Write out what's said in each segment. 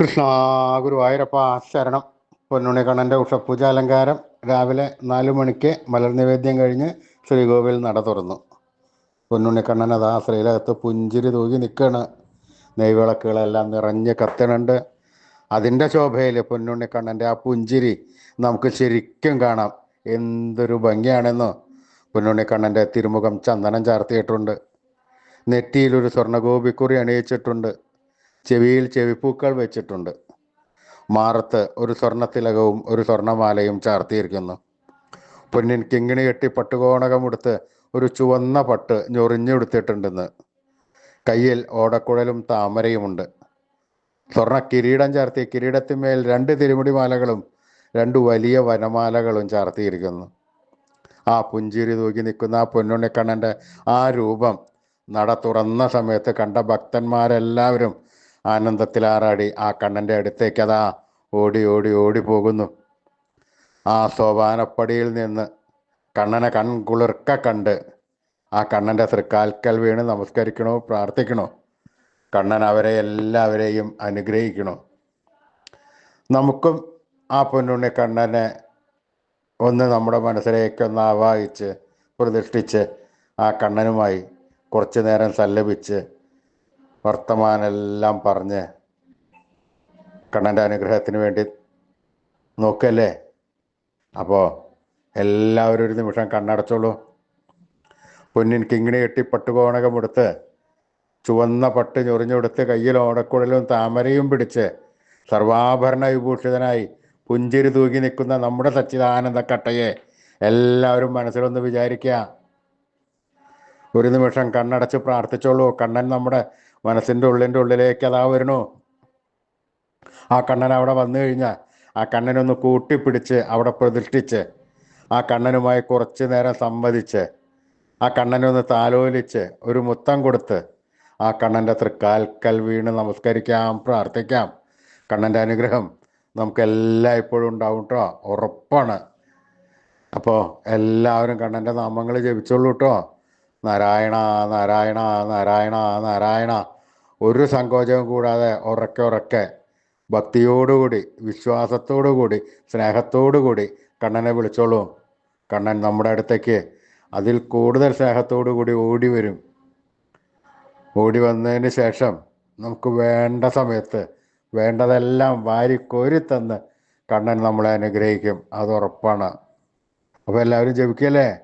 കൃഷ്ണ ഗുരുവായൂരപ്പ ശരണം. പൊന്നുണിക്കണ്ണന്റെ ഉഷപ്പൂജ അലങ്കാരം രാവിലെ നാലു മണിക്ക് മലർനിവേദ്യം കഴിഞ്ഞ് ശ്രീകോവിൽ നട തുറന്നു. പൊന്നുണ്ണിക്കണ്ണൻ അതാ ശ്രീലകത്ത് പുഞ്ചിരി തൂകി നിൽക്കുകയാണ് നെയ്വിളക്കുകളെല്ലാം നിറഞ്ഞ് കത്തണുണ്ട്. അതിന്റെ ശോഭയിൽ പൊന്നുണ്ണിക്കണ്ണന്റെ ആ പുഞ്ചിരി നമുക്ക് ശരിക്കും കാണാം. എന്തൊരു ഭംഗിയാണെന്നോ. പൊന്നുണ്ണിക്കണ്ണന്റെ തിരുമുഖം ചന്ദനം ചാർത്തിയിട്ടുണ്ട്. നെറ്റിയിലൊരു സ്വർണഗോപിക്കുറി അണിയിച്ചിട്ടുണ്ട്. ചെവിയിൽ ചെവിപ്പൂക്കൾ വെച്ചിട്ടുണ്ട്. മാറത്ത് ഒരു സ്വർണത്തിലകവും ഒരു സ്വർണമാലയും ചാർത്തിയിരിക്കുന്നു. പൊന്നിൻ കിങ്ങിണി കെട്ടി പട്ടുകോണകമെടുത്ത് ഒരു ചുവന്ന പട്ട് ഞൊറിഞ്ഞെടുത്തിട്ടുണ്ടെന്ന്. കയ്യിൽ ഓടക്കുഴലും താമരയുമുണ്ട്. സ്വർണ കിരീടം ചാർത്തി കിരീടത്തിന്മേൽ രണ്ട് തിരുമുടി മാലകളും രണ്ട് വലിയ വനമാലകളും ചാർത്തിയിരിക്കുന്നു. ആ പുഞ്ചിരി തൂക്കി നിൽക്കുന്ന ആ പൊന്നുണ്ണിക്കണ്ണന്റെ ആ രൂപം നട തുറന്ന സമയത്ത് കണ്ട ഭക്തന്മാരെല്ലാവരും ആനന്ദത്തിലാറാടി ആ കണ്ണന്റെ അടുത്തേക്ക് അതാ ഓടി ഓടി ഓടി പോകുന്നു. ആ സോപാനപ്പടിയിൽ നിന്ന് കണ്ണനെ കൺകുളിർക്ക കണ്ട് ആ കണ്ണന്റെ തൃക്കാൽക്കൽ വീണ് നമസ്കരിക്കണോ പ്രാർത്ഥിക്കണോ? കണ്ണൻ അവരെ എല്ലാവരെയും അനുഗ്രഹിക്കണോ? നമുക്കും ആ പൊന്നുണ്ണി കണ്ണനെ ഒന്ന് നമ്മുടെ മനസ്സിലേക്ക് ഒന്ന് ആവാഹിച്ച് പ്രതിഷ്ഠിച്ച് ആ കണ്ണനുമായി കുറച്ചു നേരം സല്ലപിച്ച് വർത്തമാനെല്ലാം പറഞ്ഞ് കണ്ണന്റെ അനുഗ്രഹത്തിന് വേണ്ടി നോക്കല്ലേ? അപ്പോൾ എല്ലാവരും ഒരു നിമിഷം കണ്ണടച്ചോളൂ. പൊന്നിൻ കിങ്ങിണി കെട്ടി പട്ടുകോണകമെടുത്ത് ചുവന്ന പട്ട് ഞൊറിഞ്ഞെടുത്ത് കയ്യിൽ ഓടക്കുഴലും താമരയും പിടിച്ച് സർവാഭരണ വിഭൂഷിതനായി പുഞ്ചിരി തൂകി നിൽക്കുന്ന നമ്മുടെ സച്ചിദാനന്ദ കട്ടയെ എല്ലാവരും മനസ്സിലൊന്ന് വിചാരിക്കുക. ഒരു നിമിഷം കണ്ണടച്ച് പ്രാർത്ഥിച്ചോളൂ. കണ്ണൻ നമ്മുടെ മനസ്സിന്റെ ഉള്ളിന്റെ ഉള്ളിലേക്ക് അതാ വരണു ആ കണ്ണൻ അവിടെ വന്നു കഴിഞ്ഞാൽ ആ കണ്ണനൊന്ന് കൂട്ടിപ്പിടിച്ച് അവിടെ പ്രതിഷ്ഠിച്ച് ആ കണ്ണനുമായി കുറച്ച് നേരം സംവദിച്ച് ആ കണ്ണനൊന്ന് താലോലിച്ച് ഒരു മുത്തം കൊടുത്ത് ആ കണ്ണന്റെ തൃക്കാൽക്കൽ വീണ് നമസ്കരിക്കാം പ്രാർത്ഥിക്കാം. കണ്ണന്റെ അനുഗ്രഹം നമുക്ക് എല്ലായ്പ്പോഴും ഉണ്ടാവും കേട്ടോ ഉറപ്പാണ്. അപ്പോൾ എല്ലാവരും കണ്ണന്റെ നാമങ്ങൾ ജപിച്ചോളൂ കേട്ടോ നാരായണ നാരായണ നാരായണ നാരായണ. ഒരു സങ്കോചവും കൂടാതെ ഉറക്കെ ഉറക്കെ ഭക്തിയോടുകൂടി വിശ്വാസത്തോടുകൂടി സ്നേഹത്തോടുകൂടി കണ്ണനെ വിളിച്ചോളൂ. കണ്ണൻ നമ്മുടെ അടുത്തേക്ക് അതിൽ കൂടുതൽ സ്നേഹത്തോടു കൂടി ഓടി വരും. ഓടി വന്നതിന് ശേഷം നമുക്ക് വേണ്ട സമയത്ത് വേണ്ടതെല്ലാം വാരി കോരി തന്ന് കണ്ണൻ നമ്മളെ അനുഗ്രഹിക്കും. അത് ഉറപ്പാണ്. അപ്പോൾ എല്ലാവരും ജപിക്കല്ലേ?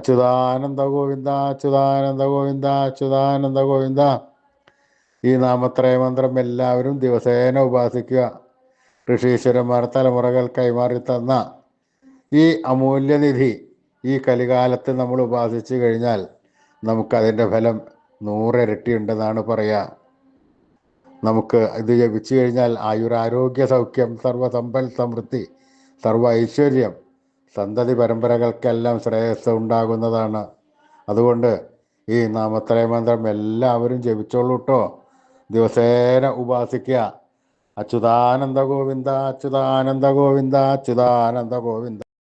അച്യുതാനന്ദ ഗോവിന്ദ അച്യുതാനന്ദ ഗോവിന്ദ അച്യുതാനന്ദ ഗോവിന്ദ. ഈ നാമത്രയ മന്ത്രം എല്ലാവരും ദിവസേന ഉപാസിക്കുക. ഋഷീശ്വരന്മാർ തലമുറകൾ കൈമാറി തന്ന ഈ അമൂല്യനിധി ഈ കലികാലത്ത് നമ്മൾ ഉപാസിച്ചു കഴിഞ്ഞാൽ നമുക്കതിന്റെ ഫലം നൂറിരട്ടി ഉണ്ടെന്നാണ് പറയുക നമുക്ക് ഇത് ജപിച്ചു കഴിഞ്ഞാൽ ആയുരാരോഗ്യ സൗഖ്യം സർവസമ്പൽ സമൃദ്ധി സർവ ഐശ്വര്യം സന്തതി പരമ്പരകൾക്കെല്ലാം ശ്രേയസ് ഉണ്ടാകുന്നതാണ് അതുകൊണ്ട് ഈ നാമത്രയ മന്ത്രം എല്ലാവരും ജപിച്ചോളൂ കേട്ടോ ദിവസേന ഉപാസിക്കുക അച്യുതാനന്ദ ഗോവിന്ദ അച്യുതാനന്ദ ഗോവിന്ദ അച്യുതാനന്ദ ഗോവിന്ദ.